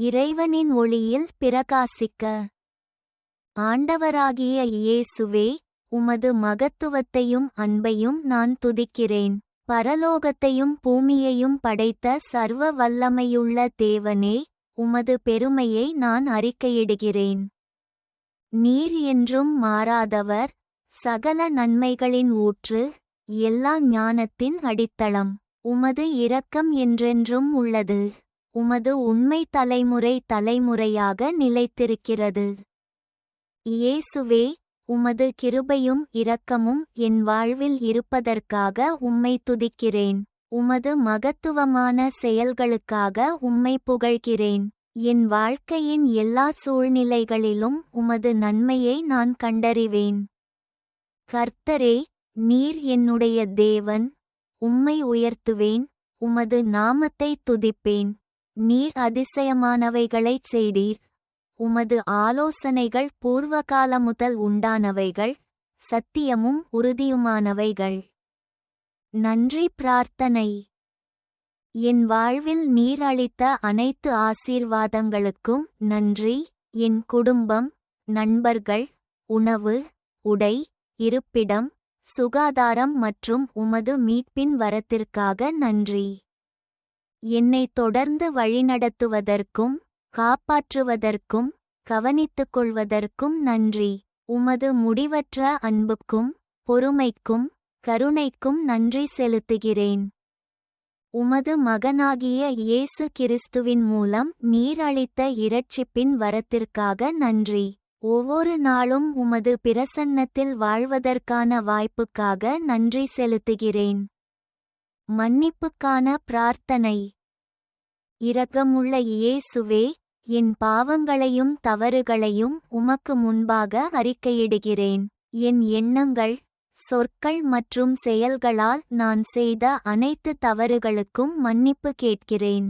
இறைவனின் ஒளியில் பிரகாசிக்க. ஆண்டவராகிய இயேசுவே உமது மகத்துவத்தையும் அன்பையும் நான் துதிக்கிறேன். பரலோகத்தையும் பூமியையும் படைத்த சர்வ வல்லமையுள்ள தேவனே உமது பெருமையை நான் அறிக்கையிடுகிறேன். நீர் என்றும் மாறாதவர் சகல நன்மைகளின் ஊற்று எல்லா ஞானத்தின் அடித்தளம் உமது இரக்கம் என்றென்றும் உள்ளது. உமது உண்மை தலைமுறை தலைமுறையாக நிலைத்திருக்கிறது. இயேசுவே உமது கிருபையும் இரக்கமும் என் வாழ்வில் இருப்பதற்காக உம்மை துதிக்கிறேன். உமது மகத்துவமான செயல்களுக்காக உம்மை புகழ்கிறேன். என் வாழ்க்கையின் எல்லா சூழ்நிலைகளிலும் உமது நன்மையை நான் கண்டறிவேன். கர்த்தரே நீர் என்னுடைய தேவன். உம்மை உயர்த்துவேன். உமது நாமத்தை துதிப்பேன். நீர் அதிசயமானவைகளைச் செய்தீர். உமது ஆலோசனைகள் பூர்வகால முதல் உண்டானவைகள் சத்தியமும் உறுதியுமானவைகள். நன்றி பிரார்த்தனை. என் வாழ்வில் நீர் அளித்த அனைத்து ஆசீர்வாதங்களுக்கும் நன்றி. என் குடும்பம் நண்பர்கள் உணவு உடை இருப்பிடம் சுகாதாரம் மற்றும் உமது மீட்பின் வரத்திற்காக நன்றி. என்னை தொடர்ந்து வழிநடத்துவதற்கும் காப்பாற்றுவதற்கும் கவனித்துக் கொள்வதற்கும் நன்றி. உமது முடிவற்ற அன்புக்கும் பொறுமைக்கும் கருணைக்கும் நன்றி செலுத்துகிறேன். உமது மகனாகிய இயேசு கிறிஸ்துவின் மூலம் நீர் அளித்த இரட்சிப்பின் வரத்திற்காக நன்றி. ஒவ்வொரு நாளும் உமது பிரசன்னத்தில் வாழ்வதற்கான வாய்ப்புக்காக நன்றி செலுத்துகிறேன். மன்னிப்புக்கான பிரார்த்தனை. இரக்கமுள்ள இயேசுவே என் பாவங்களையும் தவறுகளையும் உமக்கு முன்பாக அறிக்கையிடுகிறேன். என் எண்ணங்கள் சொற்கள் மற்றும் செயல்களால் நான் செய்த அனைத்து தவறுகளுக்கும் மன்னிப்பு கேட்கிறேன்.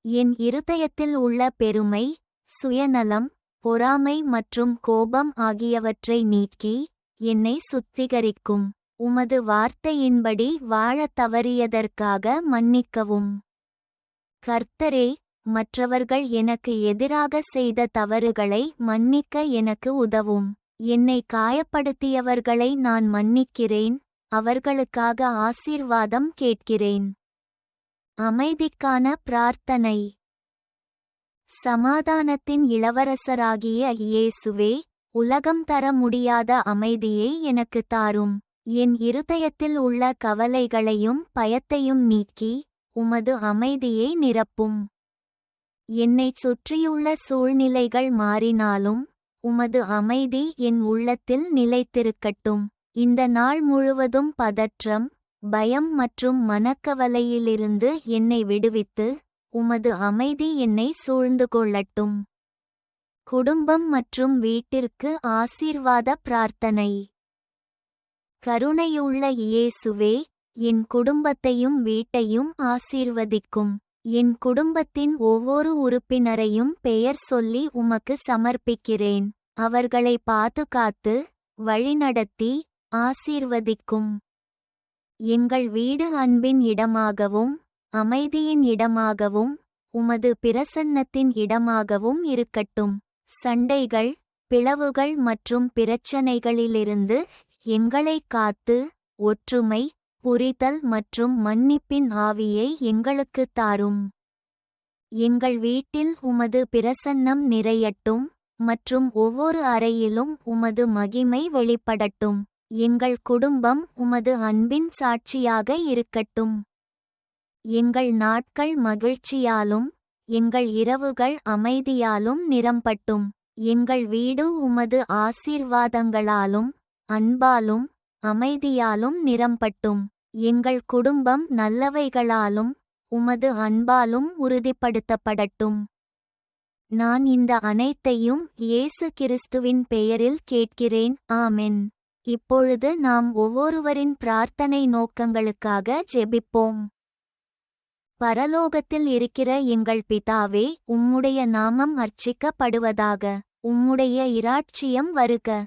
என் இருதயத்தில் உள்ள பெருமை சுயநலம் பொறாமை மற்றும் கோபம் ஆகியவற்றை நீக்கி என்னை சுத்திகரிக்கும். உமது வார்த்தையின்படி வாழத் தவறியதற்காக மன்னிக்கவும். கர்த்தரே மற்றவர்கள் எனக்கு எதிராக செய்த தவறுகளை மன்னிக்க எனக்கு உதவும். என்னை காயப்படுத்தியவர்களை நான் மன்னிக்கிறேன் அவர்களுக்காக ஆசீர்வாதம் கேட்கிறேன். அமைதிக்கான பிரார்த்தனை. சமாதானத்தின் இளவரசராகிய இயேசுவே உலகம் தர முடியாத அமைதியை எனக்கு தாரும். என் இருதயத்தில் உள்ள கவலைகளையும் பயத்தையும் நீக்கி உமது அமைதியை நிரப்பும். என்னைச் சுற்றியுள்ள சூழ்நிலைகள் மாறினாலும் உமது அமைதி என் உள்ளத்தில் நிலைத்திருக்கட்டும். இந்த நாள் முழுவதும் பதற்றம் பயம் மற்றும் மனக்கவலையிலிருந்து என்னை விடுவித்து உமது அமைதி என்னை சூழ்ந்து கொள்ளட்டும். குடும்பம் மற்றும் வீட்டிற்கு ஆசீர்வாத பிரார்த்தனை. கருணையுள்ள இயேசுவே என் குடும்பத்தையும் வீட்டையும் ஆசீர்வதிக்கும். என் குடும்பத்தின் ஒவ்வொரு உறுப்பினரையும் பெயர் சொல்லி உமக்கு சமர்ப்பிக்கிறேன். அவர்களை பாதுகாத்து வழிநடத்தி ஆசீர்வதிக்கும். எங்கள் வீடு அன்பின் இடமாகவும் அமைதியின் இடமாகவும் உமது பிரசன்னத்தின் இடமாகவும் இருக்கட்டும். சண்டைகள் பிளவுகள் மற்றும் பிரச்சனைகளிலிருந்து எங்களைக் காத்து ஒற்றுமை புரிதல் மற்றும் மன்னிப்பின் ஆவியை எங்களுக்குத் தாரும். எங்கள் வீட்டில் உமது பிரசன்னம் நிறையட்டும் மற்றும் ஒவ்வொரு அறையிலும் உமது மகிமை வெளிப்படட்டும். எங்கள் குடும்பம் உமது அன்பின் சாட்சியாக இருக்கட்டும். எங்கள் நாட்கள் மகிழ்ச்சியாலும் எங்கள் இரவுகள் அமைதியாலும் நிரம்பட்டும். எங்கள் வீடு உமது ஆசீர்வாதங்களாலும் அன்பாலும் அமைதியாலும் நிரம்பட்டும். எங்கள் குடும்பம் நல்லவைகளாலும் உமது அன்பாலும் உறுதிப்படுத்தப்படட்டும். நான் இந்த அனைத்தையும் இயேசு கிறிஸ்துவின் பெயரில் கேட்கிறேன். ஆமென். இப்பொழுது நாம் ஒவ்வொருவரின் பிரார்த்தனை நோக்கங்களுக்காக ஜெபிப்போம். பரலோகத்தில் இருக்கிற எங்கள் பிதாவே உம்முடைய நாமம் அர்ச்சிக்கப்படுவதாக உம்முடைய இராட்சியம் வருக.